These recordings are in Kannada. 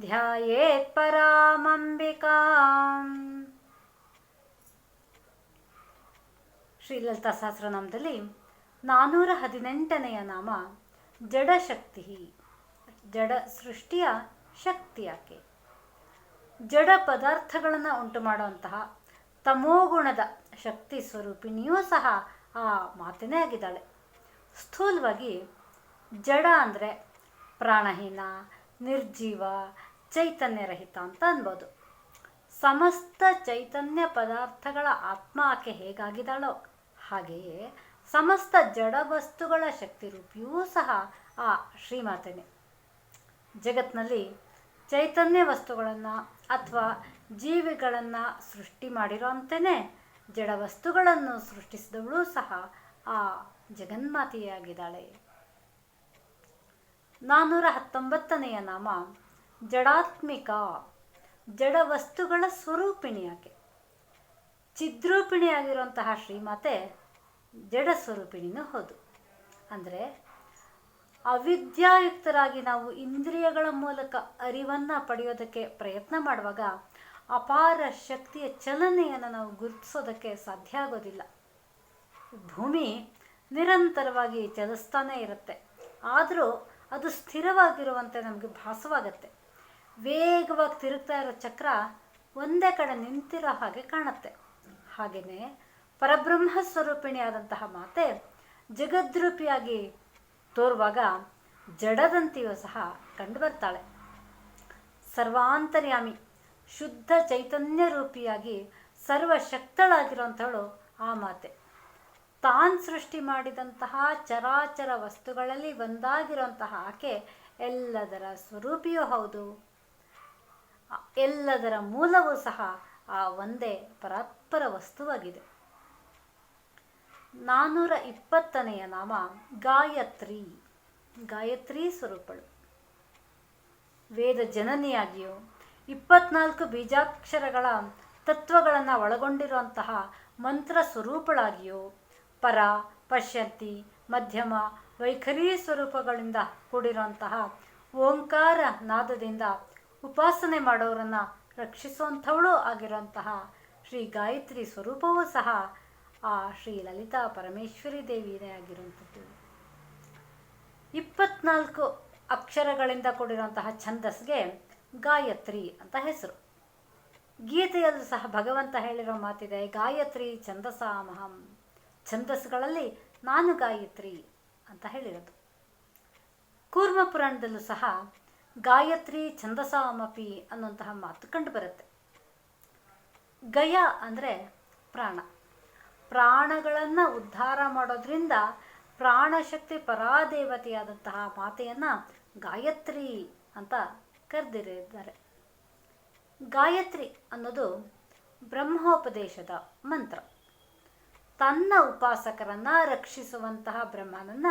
ಧ್ಯಾಯೇತ್ ಪರಾಮಂಬಿಕಾಂ ಶ್ರೀಲಲಿತಾ ಸಹಸ್ರನಾಮದಲ್ಲಿ ನಾನ್ನೂರ ಹದಿನೆಂಟನೆಯ ನಾಮ ಜಡಶಕ್ತಿ, ಜಡ ಸೃಷ್ಟಿಯ ಶಕ್ತಿ ಯಾಕೆ? ಜಡ ಪದಾರ್ಥಗಳನ್ನು ಉಂಟು ಮಾಡುವಂತಹ ತಮೋಗುಣದ ಶಕ್ತಿ ಸ್ವರೂಪಿಣಿಯೂ ಸಹ ಆ ಮಾತನೇ ಆಗಿದ್ದಾಳೆ. ಸ್ಥೂಲವಾಗಿ ಜಡ ಅಂದರೆ ಪ್ರಾಣಹೀನ, ನಿರ್ಜೀವ ಚೈತನ್ಯರಹಿತ ಅಂತ ಅನ್ಬೋದು. ಸಮಸ್ತ ಚೈತನ್ಯ ಪದಾರ್ಥಗಳ ಆತ್ಮ ಆಕೆ ಹೇಗಾಗಿದ್ದಾಳೋ ಹಾಗೆಯೇ ಸಮಸ್ತ ಜಡ ವಸ್ತುಗಳ ಶಕ್ತಿ ರೂಪಿಯೂ ಸಹ ಆ ಶ್ರೀಮಾತೆನೆ. ಜಗತ್ನಲ್ಲಿ ಚೈತನ್ಯ ವಸ್ತುಗಳನ್ನು ಅಥವಾ ಜೀವಿಗಳನ್ನು ಸೃಷ್ಟಿ ಮಾಡಿರೋಂತೆಯೇ ಜಡ ವಸ್ತುಗಳನ್ನು ಸೃಷ್ಟಿಸಿದವಳು ಸಹ ಆ ಜಗನ್ಮಾತೆಯಾಗಿದ್ದಾಳೆ. ನಾನ್ನೂರ ಹತ್ತೊಂಬತ್ತನೆಯ ನಾಮ ಜಡಾತ್ಮಿಕ ಜಡ ವಸ್ತುಗಳ ಸ್ವರೂಪಿಣಿಯಾಕೆ. ಚಿದ್ರೂಪಿಣಿಯಾಗಿರುವಂತಹ ಶ್ರೀಮಾತೆ ಜಡ ಸ್ವರೂಪಿಣಿನೂ ಹೌದು. ಅಂದರೆ ಅವಿದ್ಯಾಯುಕ್ತರಾಗಿ ನಾವು ಇಂದ್ರಿಯಗಳ ಮೂಲಕ ಅರಿವನ್ನು ಪಡೆಯೋದಕ್ಕೆ ಪ್ರಯತ್ನ ಮಾಡುವಾಗ ಅಪಾರ ಶಕ್ತಿಯ ಚಲನೆಯನ್ನು ನಾವು ಗುರುತಿಸೋದಕ್ಕೆ ಸಾಧ್ಯ ಆಗೋದಿಲ್ಲ. ಭೂಮಿ ನಿರಂತರವಾಗಿ ಚಲಿಸ್ತಾನೇ ಇರುತ್ತೆ. ಆದರೂ ಅದು ಸ್ಥಿರವಾಗಿರುವಂತೆ ನಮಗೆ ಭಾಸವಾಗತ್ತೆ. ವೇಗವಾಗಿ ತಿರುಗ್ತಾ ಇರೋ ಚಕ್ರ ಒಂದೇ ಕಡೆ ನಿಂತಿರೋ ಹಾಗೆ ಕಾಣುತ್ತೆ. ಹಾಗೆಯೇ ಪರಬ್ರಹ್ಮ ಸ್ವರೂಪಿಣಿಯಾದಂತಹ ಮಾತೆ ಜಗದ್ರೂಪಿಯಾಗಿ ತೋರುವಾಗ ಜಡದಂತೆಯೂ ಸಹ ಕಂಡುಬರ್ತಾಳೆ. ಸರ್ವಾಂತರ್ಯಾಮಿ, ಶುದ್ಧ ಚೈತನ್ಯ ರೂಪಿಯಾಗಿ ಸರ್ವಶಕ್ತಳಾಗಿರುವಂಥವಳು ಆ ಮಾತೆ. ತಾನು ಸೃಷ್ಟಿ ಮಾಡಿದಂತಹ ಚರಾಚರ ವಸ್ತುಗಳಲ್ಲಿ ಒಂದಾಗಿರುವಂತಹ ಆಕೆ ಎಲ್ಲದರ ಸ್ವರೂಪಿಯೂ ಹೌದು. ಎಲ್ಲದರ ಮೂಲವೂ ಸಹ ಆ ಒಂದೇ ಪರಾತ್ಪರ ವಸ್ತುವಾಗಿದೆ. ನಾನ್ನೂರ ಇಪ್ಪತ್ತನೆಯ ನಾಮ ಗಾಯತ್ರಿ. ಗಾಯತ್ರಿ ಸ್ವರೂಪಳು. ವೇದ ಜನನಿಯಾಗಿಯೂ ಇಪ್ಪತ್ನಾಲ್ಕು ಬೀಜಾಕ್ಷರಗಳ ತತ್ವಗಳನ್ನು ಒಳಗೊಂಡಿರುವಂತಹ ಮಂತ್ರ ಸ್ವರೂಪಳಾಗಿಯೂ ಪರ, ಪಶ್ಯಂತಿ, ಮಧ್ಯಮ, ವೈಖರಿ ಸ್ವರೂಪಗಳಿಂದ ಕೂಡಿರುವಂತಹ ಓಂಕಾರ ನಾದದಿಂದ ಉಪಾಸನೆ ಮಾಡೋರನ್ನು ರಕ್ಷಿಸುವಂಥವಳು ಆಗಿರುವಂತಹ ಶ್ರೀ ಗಾಯತ್ರಿ ಸ್ವರೂಪವೂ ಸಹ ಆ ಶ್ರೀ ಲಲಿತಾ ಪರಮೇಶ್ವರಿ ದೇವಿಯೇ ಆಗಿರುವಂಥದ್ದು. ಇಪ್ಪತ್ನಾಲ್ಕು ಅಕ್ಷರಗಳಿಂದ ಕೂಡಿರುವಂತಹ ಛಂದಸ್ಗೆ ಗಾಯತ್ರಿ ಅಂತ ಹೆಸರು. ಗೀತೆಯಲ್ಲೂ ಸಹ ಭಗವಂತ ಹೇಳಿರೋ ಮಾತಿದೆ, ಗಾಯತ್ರಿ ಛಂದಸಾಮಹಂ. ಛಂದಸ್ಗಳಲ್ಲಿ ನಾನು ಗಾಯತ್ರಿ ಅಂತ ಹೇಳಿರೋದು. ಕೂರ್ಮ ಪುರಾಣದಲ್ಲೂ ಸಹ ಗಾಯತ್ರಿ ಛಂದಸಾಮಪಿ ಅನ್ನುವಂತಹ ಮಾತು ಕಂಡು ಬರುತ್ತೆ. ಗಯ ಅಂದರೆ ಪ್ರಾಣ. ಪ್ರಾಣಗಳನ್ನು ಉದ್ಧಾರ ಮಾಡೋದ್ರಿಂದ ಪ್ರಾಣಶಕ್ತಿ ಪರಾದೇವತೆಯಾದಂತಹ ಮಾತೆಯನ್ನು ಗಾಯತ್ರಿ ಅಂತ ಕರೆದಿರಿದ್ದಾರೆ. ಗಾಯತ್ರಿ ಅನ್ನೋದು ಬ್ರಹ್ಮೋಪದೇಶದ ಮಂತ್ರ. ತನ್ನ ಉಪಾಸಕರನ್ನು ರಕ್ಷಿಸುವಂತಹ ಬ್ರಹ್ಮನನ್ನ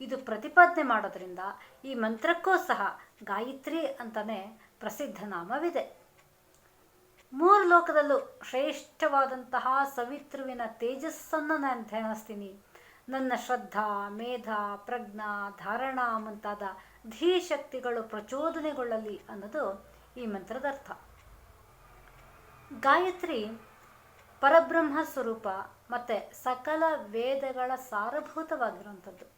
ಇದು ಪ್ರತಿಪಾದನೆ ಮಾಡೋದ್ರಿಂದ ಈ ಮಂತ್ರಕ್ಕೂ ಸಹ ಗಾಯತ್ರಿ ಅಂತಲೇ ಪ್ರಸಿದ್ಧ ನಾಮವಿದೆ. ಮೂರು ಲೋಕದಲ್ಲೂ ಶ್ರೇಷ್ಠವಾದಂತಹ ಸವಿತೃವಿನ ತೇಜಸ್ಸನ್ನು ನಾನು ಧ್ಯಾನಿಸ್ತೀನಿ ನನ್ನ ಶ್ರದ್ಧಾ, ಮೇಧ, ಪ್ರಜ್ಞಾ, ಧಾರಣಾ ಮುಂತಾದ ಧೀಶಕ್ತಿಗಳು ಪ್ರಚೋದನೆಗೊಳ್ಳಲಿ ಅನ್ನೋದು ಈ ಮಂತ್ರದ ಅರ್ಥ. ಗಾಯತ್ರಿ ಪರಬ್ರಹ್ಮ ಸ್ವರೂಪ ಮತ್ತು ಸಕಲ ವೇದಗಳ ಸಾರಭೂತವಾಗಿರುವಂಥದ್ದು.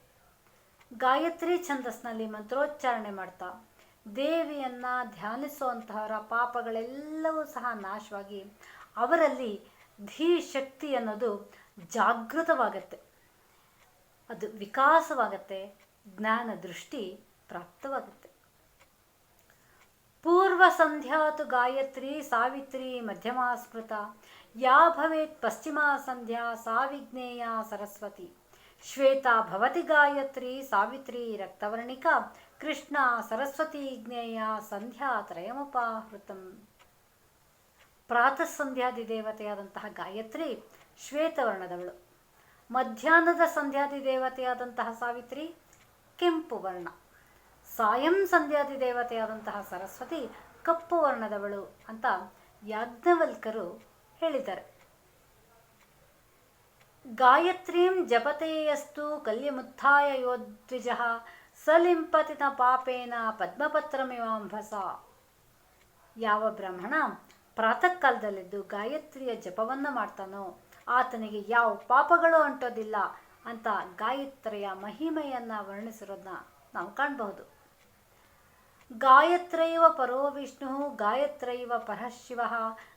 ಗಾಯತ್ರಿ ಛಂದಸ್ನಲ್ಲಿ ಮಂತ್ರೋಚ್ಚಾರಣೆ ಮಾಡ್ತಾ, ದೇವಿಯನ್ನು ಧ್ಯಾನಿಸುವಂತಹವರ ಪಾಪಗಳೆಲ್ಲವೂ ಸಹ ನಾಶವಾಗಿ ಅವರಲ್ಲಿ ಧೀ ಶಕ್ತಿ ಅನ್ನೋದು ಜಾಗೃತವಾಗತ್ತೆ. ಅದು ವಿಕಾಸವಾಗತ್ತೆ, ಜ್ಞಾನ ದೃಷ್ಟಿ ಪ್ರಾಪ್ತವಾಗುತ್ತೆ. ಪೂರ್ವ ಸಂಧ್ಯಾತು ಗಾಯತ್ರಿ ಸಾವಿತ್ರಿ ಮಧ್ಯಮಾ ಸ್ಮೃತ ಯಾ ಭವೇತ್ ಪಶ್ಚಿಮ ಸಂಧ್ಯಾ ಸಾವಿಜ್ಞೇಯ ಸರಸ್ವತಿ. ಶ್ವೇತಾ ಭವತಿ ಗಾಯತ್ರಿ, ಸಾವಿತ್ರಿ ರಕ್ತವರ್ಣಿಕ, ಕೃಷ್ಣ ಸರಸ್ವತಿ ಜ್ಞೇಯ, ಸಂಧ್ಯಾ ತ್ರಯಮುಪಾಹೃತಂ. ಪ್ರಾತಃ ಸಂಧ್ಯಾದಿ ದೇವತೆಯಾದಂತಹ ಗಾಯತ್ರಿ ಶ್ವೇತವರ್ಣದವಳು. ಮಧ್ಯಾಹ್ನದ ಸಂಧ್ಯಾದಿ ದೇವತೆಯಾದಂತಹ ಸಾವಿತ್ರಿ ಕೆಂಪು ವರ್ಣ. ಸಾಯಂ ಸಂಧ್ಯಾದಿ ದೇವತೆಯಾದಂತಹ ಸರಸ್ವತಿ ಕಪ್ಪು ವರ್ಣದವಳು ಅಂತ ಯಾಜ್ಞವಲ್ಕರು ಹೇಳಿದ್ದಾರೆ. ಗಾಯತ್ರೀಂ ಜಪತೆಯಸ್ತು ಕಲ್ಯಮುತ್ಥಾಯ ಯೋದ್ವಿಜ ಸಲಿಂಪತಿನ ಪಾಪೇನ ಪದ್ಮಪತ್ರಮಿವಾಂಭಸ. ಯಾವ ಬ್ರಾಹ್ಮಣ ಪ್ರಾತಃ ಕಾಲದಲ್ಲಿದ್ದು ಗಾಯತ್ರಿಯ ಜಪವನ್ನು ಮಾಡ್ತಾನೋ, ಆತನಿಗೆ ಯಾವ ಪಾಪಗಳು ಅಂಟೋದಿಲ್ಲ ಅಂತ ಗಾಯತ್ರಿಯ ಮಹಿಮೆಯನ್ನು ವರ್ಣಿಸಿರೋದನ್ನ ನಾವು ಕಾಣಬಹುದು. ಗಾಯತ್ರೈವ ಪರೋ ವಿಷ್ಣು, ಗಾಯತ್ರೈವ ಪರಶಿವ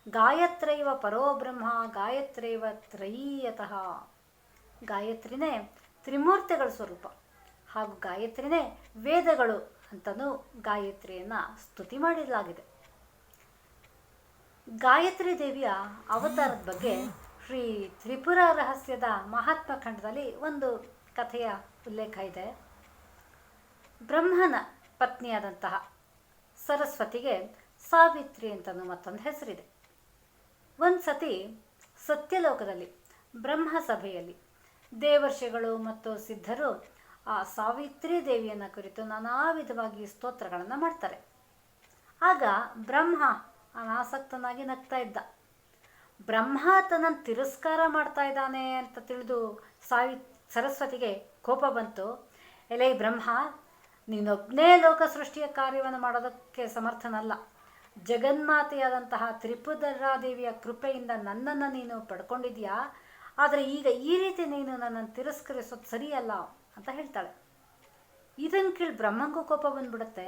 ಗಾಯತ್ರೈವ ಪರೋ ಬ್ರಹ್ಮ, ಗಾಯತ್ರೈವ ತ್ರೈಯತಃ ಗಾಯತ್ರಿನೇ ತ್ರಿಮೂರ್ತಿಗಳ ಸ್ವರೂಪ ಹಾಗೂ ಗಾಯತ್ರಿನೇ ವೇದಗಳು ಅಂತಲೂ ಗಾಯತ್ರಿಯನ್ನ ಸ್ತುತಿ ಮಾಡಲಾಗಿದೆ ಗಾಯತ್ರಿ ದೇವಿಯ ಅವತಾರದ ಬಗ್ಗೆ ಶ್ರೀ ತ್ರಿಪುರ ರಹಸ್ಯದ ಮಹಾತ್ಮ ಖಂಡದಲ್ಲಿ ಒಂದು ಕಥೆಯ ಉಲ್ಲೇಖ ಇದೆ. ಬ್ರಹ್ಮನ ಪತ್ನಿಯಾದಂತಹ ಸರಸ್ವತಿಗೆ ಸಾವಿತ್ರಿ ಅಂತನೂ ಮತ್ತೊಂದು ಹೆಸರಿದೆ. ಒಂದು ಸತಿ ಸತ್ಯಲೋಕದಲ್ಲಿ ಬ್ರಹ್ಮ ಸಭೆಯಲ್ಲಿ ದೇವರ್ಷಿಗಳು ಮತ್ತು ಸಿದ್ಧರು ಆ ಸಾವಿತ್ರಿ ದೇವಿಯನ್ನು ಕುರಿತು ನಾನಾ ವಿಧವಾಗಿ ಸ್ತೋತ್ರಗಳನ್ನು ಮಾಡ್ತಾರೆ. ಆಗ ಬ್ರಹ್ಮ ಅನಾಸಕ್ತನಾಗಿ ನಗ್ತಾ ಇದ್ದ. ಬ್ರಹ್ಮ ತನ್ನನ್ನು ತಿರಸ್ಕಾರ ಮಾಡ್ತಾ ಇದ್ದಾನೆ ಅಂತ ತಿಳಿದು ಸಾವಿ ಸರಸ್ವತಿಗೆ ಕೋಪ ಬಂತು. ಎಲೆ ಬ್ರಹ್ಮ ನೀನೊಬ್ಬನೇ ಲೋಕ ಸೃಷ್ಟಿಯ ಕಾರ್ಯವನ್ನು ಮಾಡೋದಕ್ಕೆ ಸಮರ್ಥನಲ್ಲ. ಜಗನ್ಮಾತೆಯಾದಂತಹ ತ್ರಿಪುದರಾದೇವಿಯ ಕೃಪೆಯಿಂದ ನನ್ನನ್ನು ನೀನು ಪಡ್ಕೊಂಡಿದ್ಯಾ ಆದರೆ ಈಗ ಈ ರೀತಿ ನೀನು ನನ್ನನ್ನು ತಿರಸ್ಕರಿಸೋದು ಸರಿಯಲ್ಲ ಅಂತ ಹೇಳ್ತಾಳೆ. ಇದನ್ನು ಕೇಳಿ ಬ್ರಹ್ಮಂಗೂ ಕೋಪ ಬಂದ್ಬಿಡುತ್ತೆ.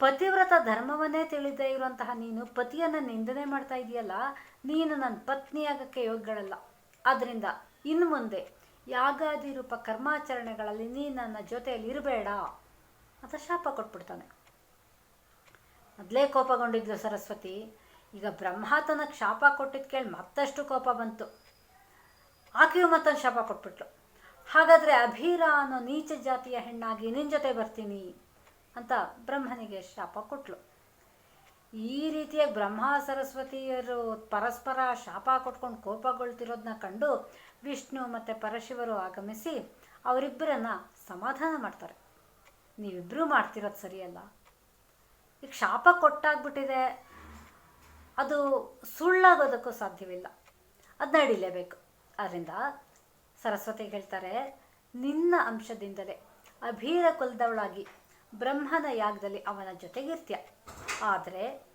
ಪತಿವ್ರತ ಧರ್ಮವನ್ನೇ ತಿಳಿದೇ ಇರುವಂತಹ ನೀನು ಪತಿಯನ್ನು ನಿಂದನೆ ಮಾಡ್ತಾ ಇದೆಯಲ್ಲ. ನೀನು ನನ್ನ ಪತ್ನಿಯಾಗಕ್ಕೆ ಯೋಗ್ಯಗಳಲ್ಲ ಆದ್ದರಿಂದ ಇನ್ನು ಮುಂದೆ ಯಾಗಾದಿ ರೂಪ ಕರ್ಮಾಚರಣೆಗಳಲ್ಲಿ ನೀನು ನನ್ನ ಜೊತೆಯಲ್ಲಿ ಇರಬೇಡ. ಅಂತ ಶಾಪ ಕೊಟ್ಬಿಡ್ತಾನೆ. ಮೊದಲೇ ಕೋಪಗೊಂಡಿದ್ಲು ಸರಸ್ವತಿ. ಈಗ ಬ್ರಹ್ಮಾತನ ಶಾಪ ಕೊಟ್ಟಿದ್ದು ಕೇಳಿ ಮತ್ತಷ್ಟು ಕೋಪ ಬಂತು. ಆಕೆಯು ಮತ್ತೊಂದು ಶಾಪ ಕೊಟ್ಬಿಟ್ಲು. ಹಾಗಾದರೆ ಅಭೀರ ಅನ್ನೋ ನೀಚ ಜಾತಿಯ ಹೆಣ್ಣಾಗಿ ನಿನ್ನ ಜೊತೆ ಬರ್ತೀನಿ ಅಂತ ಬ್ರಹ್ಮನಿಗೆ ಶಾಪ ಕೊಟ್ಲು. ಈ ರೀತಿಯಾಗಿ ಬ್ರಹ್ಮ, ಸರಸ್ವತಿಯರು ಪರಸ್ಪರ ಶಾಪ ಕೊಟ್ಕೊಂಡು ಕೋಪಗೊಳ್ತಿರೋದನ್ನ ಕಂಡು ವಿಷ್ಣು ಮತ್ತು ಪರಶಿವರು ಆಗಮಿಸಿ ಅವರಿಬ್ಬರನ್ನ ಸಮಾಧಾನ ಮಾಡ್ತಾರೆ. ನೀವಿಬ್ಬರೂ ಮಾಡ್ತಿರೋದು ಸರಿಯಲ್ಲ. ಈಗ ಶಾಪ ಕೊಟ್ಟಾಗ್ಬಿಟ್ಟಿದೆ. ಅದು ಸುಳ್ಳಾಗೋದಕ್ಕೂ ಸಾಧ್ಯವಿಲ್ಲ. ಅದು ನಡೀಲೇಬೇಕು ಅದರಿಂದ ಸರಸ್ವತಿ ಹೇಳ್ತಾರೆ, ನಿನ್ನ ಅಂಶದಿಂದಲೇ ಅಭೀರ ಕುಲದವಳಾಗಿ ಬ್ರಹ್ಮನ ಯಾಗದಲ್ಲಿ ಅವನ ಜೊತೆಗಿರ್ತೀಯ. ಆದರೆ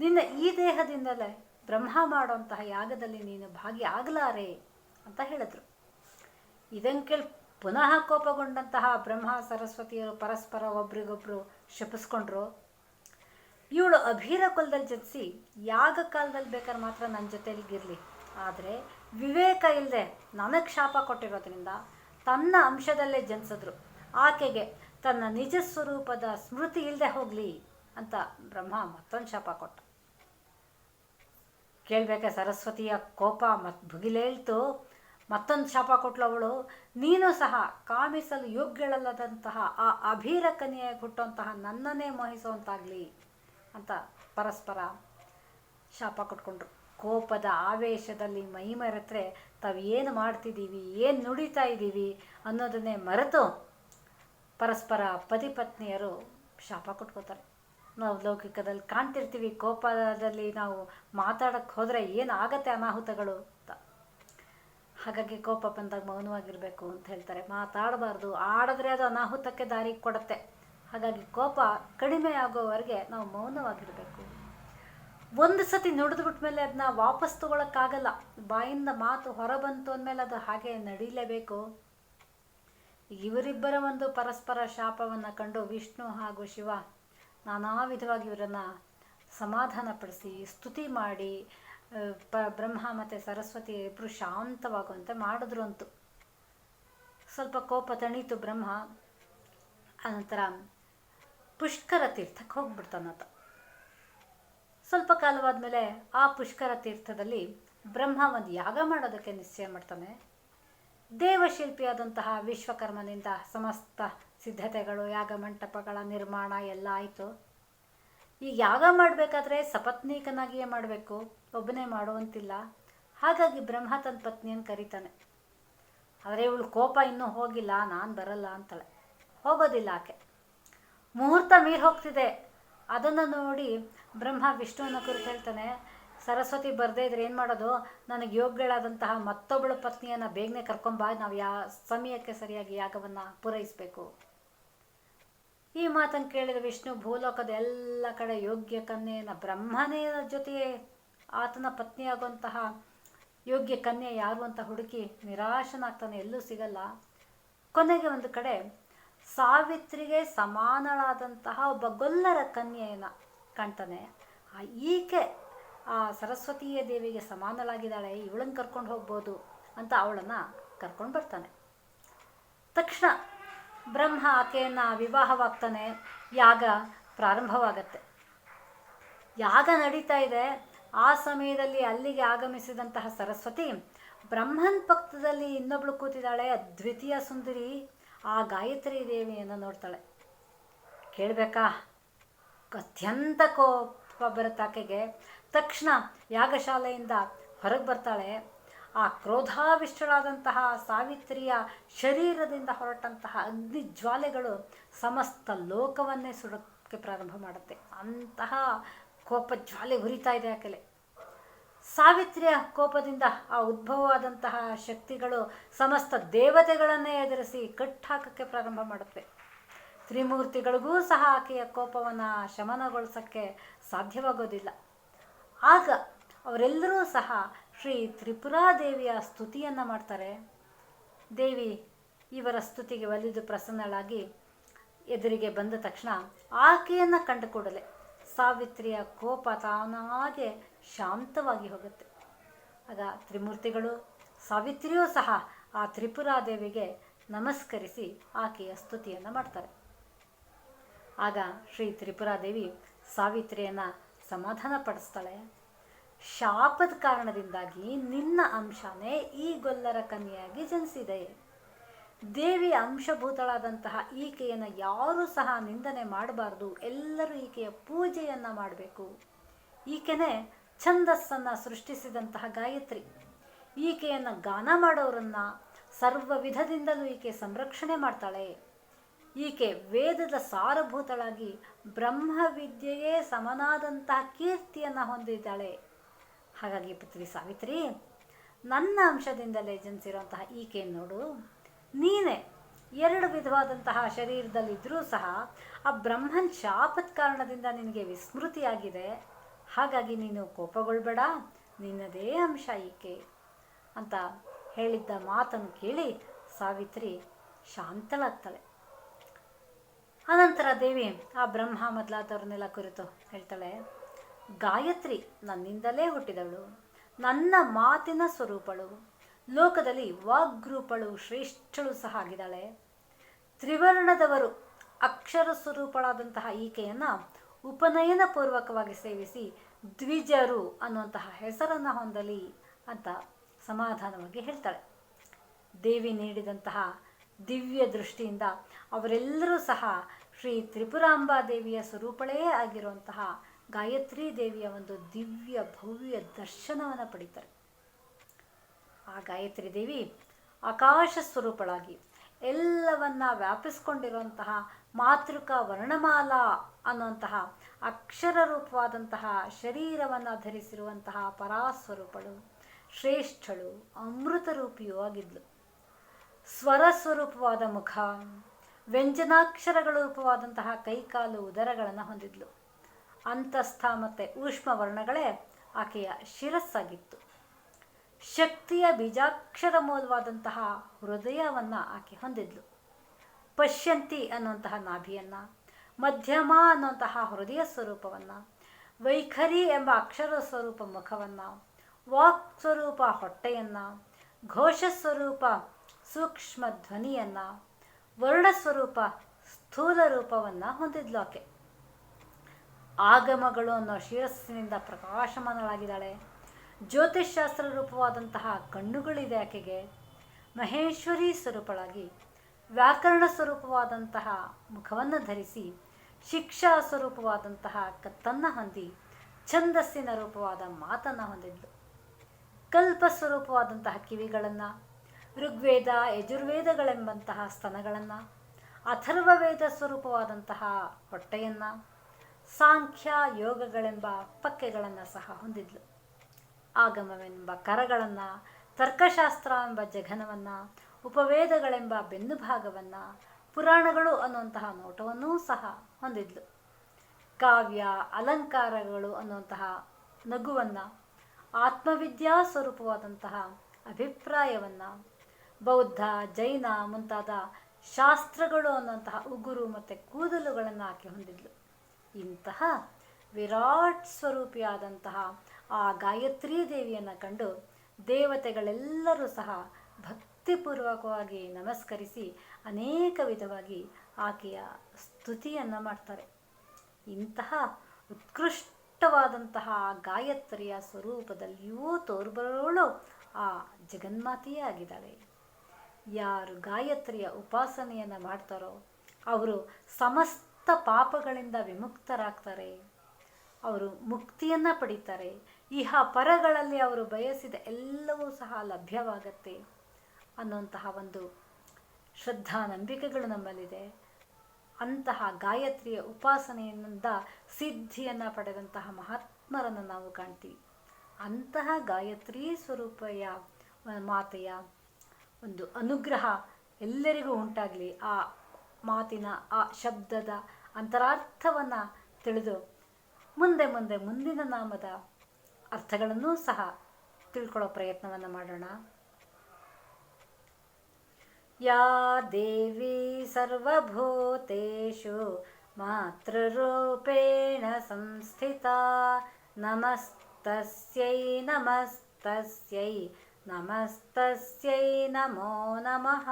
ನಿನ್ನ ಈ ದೇಹದಿಂದಲೇ ಬ್ರಹ್ಮ ಮಾಡುವಂತಹ ಯಾಗದಲ್ಲಿ ನೀನು ಭಾಗಿಯಾಗಲಾರೆ ಅಂತ ಹೇಳಿದ್ರು. ಇದನ್ನು ಕೇಳಿ ಪುನಃ ಕೋಪಗೊಂಡಂತಹ ಬ್ರಹ್ಮ ಸರಸ್ವತಿಯರು ಪರಸ್ಪರ ಒಬ್ರಿಗೊಬ್ರು ಶಪಿಸ್ಕೊಂಡ್ರು. ಇವಳು ಅಭೀರ ಕುಲದಲ್ಲಿ ಜನಿಸಿ ಯಾಗ ಕಾಲದಲ್ಲಿ ಬೇಕಾದ್ರೆ ಮಾತ್ರ ನನ್ನ ಜೊತೆಲಿಗಿರಲಿ ಆದರೆ ವಿವೇಕ ಇಲ್ಲದೆ ನನಗೆ ಶಾಪ ಕೊಟ್ಟಿರೋದ್ರಿಂದ ತನ್ನ ಅಂಶದಲ್ಲೇ ಜನಿಸಿದ್ರು. ಆಕೆಗೆ ತನ್ನ ನಿಜ ಸ್ವರೂಪದ ಸ್ಮೃತಿ ಇಲ್ಲದೆ ಹೋಗಲಿ ಅಂತ ಬ್ರಹ್ಮ ಮತ್ತೊಂದು ಶಾಪ ಕೊಟ್ಟ. ಕೇಳಬೇಕೆ ಸರಸ್ವತಿಯ ಕೋಪ ಮತ್ತು ಭುಗಿಲೇಳ್ತು? ಮತ್ತೊಂದು ಶಾಪ ಕೊಟ್ಲವಳು, ನೀನು ಸಹ ಕಾಮಿಸಲು ಯೋಗ್ಯಳಲ್ಲದಂತಹ ಆ ಅಭೀರ ಕನ್ಯೆಯಾಗಿ ಹುಟ್ಟುವಂತಹ ನನ್ನನ್ನೇ ಮೋಹಿಸುವಂತಾಗಲಿ ಅಂತ ಪರಸ್ಪರ ಶಾಪ ಕೊಟ್ಕೊಂಡ್ರು. ಕೋಪದ ಆವೇಶದಲ್ಲಿ ಮೈ ಮರೆತರೆ ತಾವು ಏನು ಮಾಡ್ತಿದ್ದೀವಿ, ಏನು ನುಡಿತಾ ಇದ್ದೀವಿ ಅನ್ನೋದನ್ನೇ ಮರೆತು ಪರಸ್ಪರ ಪತಿ ಪತ್ನಿಯರು ಶಾಪ ಕೊಟ್ಕೋತಾರೆ. ನಾವು ಲೌಕಿಕದಲ್ಲಿ ಕಾಣ್ತಿರ್ತೀವಿ, ಕೋಪದಲ್ಲಿ ನಾವು ಮಾತಾಡೋಕ್ಕೆ ಹೋದರೆ ಏನು ಆಗತ್ತೆ ಅನಾಹುತಗಳು ಅಂತ. ಹಾಗಾಗಿ ಕೋಪ ಬಂದಾಗ ಮೌನವಾಗಿರಬೇಕು ಅಂತ ಹೇಳ್ತಾರೆ. ಮಾತಾಡಬಾರ್ದು. ಆಡಿದ್ರೆ ಅದು ಅನಾಹುತಕ್ಕೆ ದಾರಿ ಕೊಡುತ್ತೆ. ಹಾಗಾಗಿ ಕೋಪ ಕಡಿಮೆ ಆಗೋವರೆಗೆ ನಾವು ಮೌನವಾಗಿರಬೇಕು. ಒಂದು ಸತಿ ನುಡಿದು ಮೇಲೆ ಅದನ್ನ ವಾಪಸ್ ತಗೊಳಕ್ಕಾಗಲ್ಲ. ಬಾಯಿಂದ ಮಾತು ಹೊರಬಂತು ಅಂದಮೇಲೆ ಅದು ಹಾಗೆ ನಡೀಲೇಬೇಕು. ಇವರಿಬ್ಬರ ಒಂದು ಪರಸ್ಪರ ಶಾಪವನ್ನು ಕಂಡು ವಿಷ್ಣು ಹಾಗೂ ಶಿವ ನಾನಾ ವಿಧವಾಗಿ ಇವರನ್ನು ಸಮಾಧಾನಪಡಿಸಿ, ಸ್ತುತಿ ಮಾಡಿ ಪ ಬ್ರಹ್ಮ ಮತ್ತು ಸರಸ್ವತಿ ಇಬ್ಬರು ಶಾಂತವಾಗುವಂತೆ ಮಾಡಿದ್ರು ಅಂತು ಸ್ವಲ್ಪ ಕೋಪ ತಣೀತು ಬ್ರಹ್ಮ. ಅನಂತರ ಪುಷ್ಕರ ತೀರ್ಥಕ್ಕೆ ಹೋಗ್ಬಿಡ್ತಾನಾತ ಸ್ವಲ್ಪ ಕಾಲವಾದಮೇಲೆ ಆ ಪುಷ್ಕರ ತೀರ್ಥದಲ್ಲಿ ಬ್ರಹ್ಮ ಒಂದು ಯಾಗ ಮಾಡೋದಕ್ಕೆ ನಿಶ್ಚಯ ಮಾಡ್ತಾನೆ. ದೇವಶಿಲ್ಪಿಯಾದಂತಹ ವಿಶ್ವಕರ್ಮನಿಂದ ಸಮಸ್ತ ಸಿದ್ಧತೆಗಳು, ಯಾಗ ಮಂಟಪಗಳ ನಿರ್ಮಾಣ ಎಲ್ಲ ಆಯಿತು. ಈಗ ಯಾಗ ಮಾಡಬೇಕಾದ್ರೆ ಸಪತ್ನೀಕನಾಗಿಯೇ ಮಾಡಬೇಕು. ಒಬ್ಬನೇ ಮಾಡುವಂತಿಲ್ಲ. ಹಾಗಾಗಿ ಬ್ರಹ್ಮ ತನ್ನ ಪತ್ನಿಯನ್ನು ಕರೀತಾನೆ. ಆದರೆ ಇವಳು ಕೋಪ ಇನ್ನೂ ಹೋಗಿಲ್ಲ, ನಾನು ಬರಲ್ಲ ಅಂತಾಳೆ. ಹೋಗೋದಿಲ್ಲ ಆಕೆ. ಮುಹೂರ್ತ ಮೀರಿ ಹೋಗ್ತಿದೆ. ಅದನ್ನು ನೋಡಿ ಬ್ರಹ್ಮ ವಿಷ್ಣುವನ್ನ ಕುರಿತು ಹೇಳ್ತಾನೆ, ಸರಸ್ವತಿ ಬರದೇ ಇದ್ರೆ ಏನು ಮಾಡೋದು? ನನಗೆ ಯೋಗ್ಯಳಾದಂತಹ ಮತ್ತೊಬ್ಬಳ ಪತ್ನಿಯನ್ನು ಬೇಗನೆ ಕರ್ಕೊಂಬ. ನಾವು ಯಾ, ಸಮಯಕ್ಕೆ ಸರಿಯಾಗಿ ಯಾಗವನ್ನು ಪೂರೈಸಬೇಕು. ಈ ಮಾತನ್ನು ಕೇಳಿದ ವಿಷ್ಣು ಭೂಲೋಕದ ಎಲ್ಲ ಕಡೆ ಯೋಗ್ಯ ಕನ್ಯೆಯನ್ನು ಬ್ರಹ್ಮನೇ ಜೊತೆಗೆ ಆತನ ಪತ್ನಿಯಾಗುವಂತಹ ಯೋಗ್ಯ ಕನ್ಯೆ ಯಾರು ಅಂತ ಹುಡುಕಿ ನಿರಾಶನಾಗ್ತಾನೆ, ಎಲ್ಲೂ ಸಿಗಲ್ಲ. ಕೊನೆಗೆ ಒಂದು ಕಡೆ ಸಾವಿತ್ರಿಗೆ ಸಮಾನಳಾದಂತಹ ಒಬ್ಬ ಗೊಲ್ಲರ ಕನ್ಯೆಯನ್ನು ಕಾಣ್ತಾನೆ. ಈಕೆ ಆ ಸರಸ್ವತಿಯ ದೇವಿಗೆ ಸಮಾನಳಾಗಿದ್ದಾಳೆ, ಇವಳನ್ನು ಕರ್ಕೊಂಡು ಹೋಗ್ಬೋದು ಅಂತ ಅವಳನ್ನು ಕರ್ಕೊಂಡು ಬರ್ತಾನೆ. ತಕ್ಷಣ ಬ್ರಹ್ಮ ಆಕೆಯನ್ನು ವಿವಾಹವಾಗ್ತಾನೆ, ಯಾಗ ಪ್ರಾರಂಭವಾಗತ್ತೆ. ಯಾಗ ನಡೀತಾ ಇದೆ. ಆ ಸಮಯದಲ್ಲಿ ಅಲ್ಲಿಗೆ ಆಗಮಿಸಿದಂತಹ ಸರಸ್ವತಿ ಬ್ರಹ್ಮನ್ ಪಕ್ಕದಲ್ಲಿ ಇನ್ನೊಬ್ಳು ಕೂತಿದ್ದಾಳೆ ದ್ವಿತೀಯ ಸುಂದರಿ. ಆ ಗಾಯತ್ರಿ ದೇವಿಯನ್ನು ನೋಡ್ತಾಳೆ. ಕೇಳಬೇಕಾ? ಅತ್ಯಂತ ಕೋಪ ಬರುತ್ತೆ ಆಕೆಗೆ. ತಕ್ಷಣ ಯಾಗಶಾಲೆಯಿಂದ ಹೊರಗೆ ಬರ್ತಾಳೆ. ಆ ಕ್ರೋಧಾವಿಷ್ಟಳಾದಂತಹ ಸಾವಿತ್ರಿಯ ಶರೀರದಿಂದ ಹೊರಟಂತಹ ಅಗ್ನಿ ಜ್ವಾಲೆಗಳು ಸಮಸ್ತ ಲೋಕವನ್ನೇ ಸುಡೋಕ್ಕೆ ಪ್ರಾರಂಭ ಮಾಡುತ್ತೆ. ಅಂತಹ ಕೋಪ ಜ್ವಾಲೆ ಉರಿತಾ ಇದೆ ಆಕೆಲೆ. ಸಾವಿತ್ರಿಯ ಕೋಪದಿಂದ ಆ ಉದ್ಭವವಾದಂತಹ ಶಕ್ತಿಗಳು ಸಮಸ್ತ ದೇವತೆಗಳನ್ನೇ ಎದುರಿಸಿ ಕಟ್ಟಾಕಕ್ಕೆ ಪ್ರಾರಂಭ ಮಾಡುತ್ತೆ. ತ್ರಿಮೂರ್ತಿಗಳಿಗೂ ಸಹ ಆಕೆಯ ಕೋಪವನ್ನು ಶಮನಗೊಳಿಸೋಕ್ಕೆ ಸಾಧ್ಯವಾಗೋದಿಲ್ಲ. ಆಗ ಅವರೆಲ್ಲರೂ ಸಹ ಶ್ರೀ ತ್ರಿಪುರಾದೇವಿಯ ಸ್ತುತಿಯನ್ನು ಮಾಡ್ತಾರೆ. ದೇವಿ ಇವರ ಸ್ತುತಿಗೆ ಒಲಿದು ಪ್ರಸನ್ನಳಾಗಿ ಎದುರಿಗೆ ಬಂದ ತಕ್ಷಣ ಆಕೆಯನ್ನು ಕಂಡು ಕೂಡಲೇ ಸಾವಿತ್ರಿಯ ಕೋಪ ತಾನಾಗೆ ಶಾಂತವಾಗಿ ಹೋಗುತ್ತೆ. ಆಗ ತ್ರಿಮೂರ್ತಿಗಳು ಸಾವಿತ್ರಿಯೂ ಸಹ ಆ ತ್ರಿಪುರಾದೇವಿಗೆ ನಮಸ್ಕರಿಸಿ ಆಕೆಯ ಸ್ತುತಿಯನ್ನು ಮಾಡ್ತಾರೆ. ಆಗ ಶ್ರೀ ತ್ರಿಪುರಾದೇವಿ ಸಾವಿತ್ರಿಯನ್ನು ಸಮಾಧಾನ ಪಡಿಸ್ತಾಳೆ ಶಾಪದ ಕಾರಣದಿಂದಾಗಿ ನಿನ್ನ ಅಂಶನೇ ಈ ಗೊಲ್ಲರ ಕನ್ಯೆಯಾಗಿ ಜನಿಸಿದೆ. ದೇವಿಯ ಅಂಶಭೂತಳಾದಂತಹ ಈಕೆಯನ್ನು ಯಾರೂ ಸಹ ನಿಂದನೆ ಮಾಡಬಾರ್ದು. ಎಲ್ಲರೂ ಈಕೆಯ ಪೂಜೆಯನ್ನು ಮಾಡಬೇಕು. ಈಕೆನೇ ಛಂದಸ್ಸನ್ನು ಸೃಷ್ಟಿಸಿದಂತಹ ಗಾಯತ್ರಿ. ಈಕೆಯನ್ನು ಗಾನ ಮಾಡೋರನ್ನ ಸರ್ವ ವಿಧದಿಂದಲೂ ಈಕೆ ಸಂರಕ್ಷಣೆ ಮಾಡ್ತಾಳೆ. ಈಕೆ ವೇದದ ಸಾರಭೂತಳಾಗಿ ಬ್ರಹ್ಮವಿದ್ಯೆಯೇ ಸಮನಾದಂತಹ ಕೀರ್ತಿಯನ್ನು ಹೊಂದಿದ್ದಾಳೆ. ಹಾಗಾಗಿ ಪುತ್ರಿ ಸಾವಿತ್ರಿ, ನನ್ನ ಅಂಶದಿಂದಲೇ ಜನಿಸಿರುವಂತಹ ಈಕೆ ನೋಡು. ನೀನೇ ಎರಡು ವಿಧವಾದಂತಹ ಶರೀರದಲ್ಲಿದ್ದರೂ ಸಹ ಆ ಬ್ರಹ್ಮನ್ ಶಾಪದ ಕಾರಣದಿಂದ ನಿನಗೆ ವಿಸ್ಮೃತಿಯಾಗಿದೆ. ಹಾಗಾಗಿ ನೀನು ಕೋಪಗೊಳ್ಬೇಡ, ನಿನ್ನದೇ ಅಂಶ ಈಕೆ ಅಂತ ಹೇಳಿದ್ದ ಮಾತನ್ನು ಕೇಳಿ ಸಾವಿತ್ರಿ ಶಾಂತಳಾಗ್ತಾಳೆ. ಅನಂತರ ದೇವಿ ಆ ಬ್ರಹ್ಮ ಮೊದಲಾದವ್ರನ್ನೆಲ್ಲ ಕುರಿತು ಹೇಳ್ತಾಳೆ ಗಾಯತ್ರಿ ನನ್ನಿಂದಲೇ ಹುಟ್ಟಿದವಳು. ನನ್ನ ಮಾತಿನ ಸ್ವರೂಪಳು. ಲೋಕದಲ್ಲಿ ವಾಗ್ರೂಪಳು ಶ್ರೇಷ್ಠಳು ಸಹ ಆಗಿದ್ದಾಳೆ. ತ್ರಿವರ್ಣದವರು ಅಕ್ಷರ ಸ್ವರೂಪಳಾದಂತಹ ಈಕೆಯನ್ನು ಉಪನಯನ ಪೂರ್ವಕವಾಗಿ ಸೇವಿಸಿ ದ್ವಿಜರು ಅನ್ನುವಂತಹ ಹೆಸರನ್ನು ಹೊಂದಲಿ ಅಂತ ಸಮಾಧಾನವಾಗಿ ಹೇಳ್ತಾಳೆ. ದೇವಿ ನೀಡಿದಂತಹ ದಿವ್ಯ ದೃಷ್ಟಿಯಿಂದ ಅವರೆಲ್ಲರೂ ಸಹ ಶ್ರೀ ತ್ರಿಪುರಾಂಬಾ ದೇವಿಯ ಸ್ವರೂಪಳೇ ಆಗಿರುವಂತಹ ಗಾಯತ್ರಿ ದೇವಿಯ ಒಂದು ದಿವ್ಯ ಭವ್ಯ ದರ್ಶನವನ್ನು ಪಡಿತಾರೆ. ಆ ಗಾಯತ್ರಿ ದೇವಿ ಆಕಾಶ ಸ್ವರೂಪಳಾಗಿ ಎಲ್ಲವನ್ನ ವ್ಯಾಪಿಸ್ಕೊಂಡಿರುವಂತಹ ಮಾತೃಕ ವರ್ಣಮಾಲಾ ಅನ್ನುವಂತಹ ಅಕ್ಷರ ರೂಪವಾದಂತಹ ಶರೀರವನ್ನು ಧರಿಸಿರುವಂತಹ ಪರಾಸ್ವರೂಪಳು, ಶ್ರೇಷ್ಠಳು, ಅಮೃತ ರೂಪಿಯೂ ಆಗಿದ್ಲು. ಸ್ವರ ಸ್ವರೂಪವಾದ ಮುಖ, ವ್ಯಂಜನಾಕ್ಷರಗಳ ರೂಪವಾದಂತಹ ಕೈಕಾಲು ಉದರಗಳನ್ನು ಹೊಂದಿದ್ಲು. ಅಂತಸ್ಥ ಮತ್ತು ಊಷ್ಮ ವರ್ಣಗಳೇ ಆಕೆಯ ಶಿರಸ್ಸಾಗಿತ್ತು. ಶಕ್ತಿಯ ಬೀಜಾಕ್ಷರ ಮೂಲವಾದಂತಹ ಹೃದಯವನ್ನು ಆಕೆ ಹೊಂದಿದ್ಲು. ಪಶ್ಯಂತಿ ಅನ್ನುವಂತಹ ನಾಭಿಯನ್ನು, ಮಧ್ಯಮ ಅನ್ನುವಂತಹ ಹೃದಯ ಸ್ವರೂಪವನ್ನು, ವೈಖರಿ ಎಂಬ ಅಕ್ಷರ ಸ್ವರೂಪ ಮುಖವನ್ನು, ವಾಕ್ ಸ್ವರೂಪ ಹೊಟ್ಟೆಯನ್ನು, ಘೋಷ ಸ್ವರೂಪ ಸೂಕ್ಷ್ಮ ಧ್ವನಿಯನ್ನು ವರ್ಣಸ್ವರೂಪ ಸ್ಥೂಲ ರೂಪವನ್ನು ಹೊಂದಿದ್ಲು ಆಕೆ. ಆಗಮಗಳು ಅನ್ನೋ ಶಿರಸ್ಸಿನಿಂದ ಪ್ರಕಾಶಮಾನಳಾಗಿದ್ದಾಳೆ. ಜ್ಯೋತಿಷ್ಶಾಸ್ತ್ರ ರೂಪವಾದಂತಹ ಕಣ್ಣುಗಳಿದೆ ಆಕೆಗೆ. ಮಹೇಶ್ವರಿ ಸ್ವರೂಪಳಾಗಿ ವ್ಯಾಕರಣ ಸ್ವರೂಪವಾದಂತಹ ಮುಖವನ್ನು ಧರಿಸಿ ಶಿಕ್ಷಾ ಸ್ವರೂಪವಾದಂತಹ ಕತ್ತನ್ನು ಹೊಂದಿ ಛಂದಸ್ಸಿನ ರೂಪವಾದ ಮಾತನ್ನು ಹೊಂದಿದ್ಲು. ಕಲ್ಪ ಸ್ವರೂಪವಾದಂತಹ ಕಿವಿಗಳನ್ನು, ಋಗ್ವೇದ, ಯಜುರ್ವೇದಗಳೆಂಬಂತಹ ಸ್ತನಗಳನ್ನು, ಅಥರ್ವವೇದ ಸ್ವರೂಪವಾದಂತಹ ಹೊಟ್ಟೆಯನ್ನು ಸಾಂಖ್ಯ ಯೋಗಗಳೆಂಬ ಪಕ್ಕೆಗಳನ್ನು ಸಹ ಹೊಂದಿದ್ಲು. ಆಗಮವೆಂಬ ಕರಗಳನ್ನು, ತರ್ಕಶಾಸ್ತ್ರ ಎಂಬ ಜಘನವನ್ನು, ಉಪವೇದಗಳೆಂಬ ಬೆನ್ನು ಭಾಗವನ್ನು, ಪುರಾಣಗಳು ಅನ್ನುವಂತಹ ನೋಟವನ್ನೂ ಸಹ ಹೊಂದಿದ್ಲು. ಕಾವ್ಯ, ಅಲಂಕಾರಗಳು ಅನ್ನುವಂತಹ ನಗುವನ್ನು, ಆತ್ಮವಿದ್ಯಾ ಸ್ವರೂಪವಾದಂತಹ ಅಭಿಪ್ರಾಯವನ್ನು, ಬೌದ್ಧ, ಜೈನ ಮುಂತಾದ ಶಾಸ್ತ್ರಗಳು ಅನ್ನುವಂತಹ ಉಗುರು ಮತ್ತು ಕೂದಲುಗಳನ್ನು ಆಕೆ ಹೊಂದಿದ್ಲು. ಇಂತಹ ವಿರಾಟ್ ಸ್ವರೂಪಿಯಾದಂತಹ ಆ ಗಾಯತ್ರಿ ದೇವಿಯನ್ನು ಕಂಡು ದೇವತೆಗಳೆಲ್ಲರೂ ಸಹ ಭಕ್ತಿಪೂರ್ವಕವಾಗಿ ನಮಸ್ಕರಿಸಿ ಅನೇಕ ವಿಧವಾಗಿ ಆಕೆಯ ಸ್ತುತಿಯನ್ನು ಮಾಡ್ತಾರೆ. ಇಂತಹ ಉತ್ಕೃಷ್ಟವಾದಂತಹ ಗಾಯತ್ರಿಯ ಸ್ವರೂಪದಲ್ಲಿಯೂ ತೋರ್ಬರೋಳು ಆ ಜಗನ್ಮಾತೆಯೇ ಆಗಿದ್ದಾಳೆ. ಯಾರು ಗಾಯತ್ರಿಯ ಉಪಾಸನೆಯನ್ನು ಮಾಡ್ತಾರೋ, ಅವರು ಸಮಸ್ತ ಪಾಪಗಳಿಂದ ವಿಮುಕ್ತರಾಗ್ತಾರೆ. ಅವರು ಮುಕ್ತಿಯನ್ನು ಪಡಿತಾರೆ. ಇಹ ಪರಗಳಲ್ಲಿ ಅವರು ಬಯಸಿದ ಎಲ್ಲವೂ ಸಹ ಲಭ್ಯವಾಗತ್ತೆ ಅನ್ನುವಂತಹ ಒಂದು ಶ್ರದ್ಧಾ ನಂಬಿಕೆಗಳು ನಮ್ಮಲ್ಲಿದೆ. ಅಂತಹ ಗಾಯತ್ರಿಯ ಉಪಾಸನೆಯಿಂದ ಸಿದ್ಧಿಯನ್ನು ಪಡೆದಂತಹ ಮಹಾತ್ಮರನ್ನು ನಾವು ಕಾಣ್ತೀವಿ. ಅಂತಹ ಗಾಯತ್ರಿ ಸ್ವರೂಪಯ ಮಾತೆಯ ಒಂದು ಅನುಗ್ರಹ ಎಲ್ಲರಿಗೂ ಉಂಟಾಗಲಿ. ಆ ಮಾತಿನ, ಆ ಶಬ್ದದ ಅಂತರಾರ್ಥವನ್ನು ತಿಳಿದು ಮುಂದೆ ಮುಂದೆ ಮುಂದಿನ ನಾಮದ ಅರ್ಥಗಳನ್ನೂ ಸಹ ತಿಳ್ಕೊಳ್ಳೋ ಪ್ರಯತ್ನವನ್ನು ಮಾಡೋಣ. ಯಾ ದೇವಿ ಸರ್ವಭೂತೇಷು ಮಾತೃರೂಪೇಣ ಸಂಸ್ಥಿತಾ ನಮಸ್ತಸ್ಯೈ ನಮಸ್ತಸ್ಯೈ ನಮಸ್ತಸ್ಯೈ ನಮೋ ನಮಃ.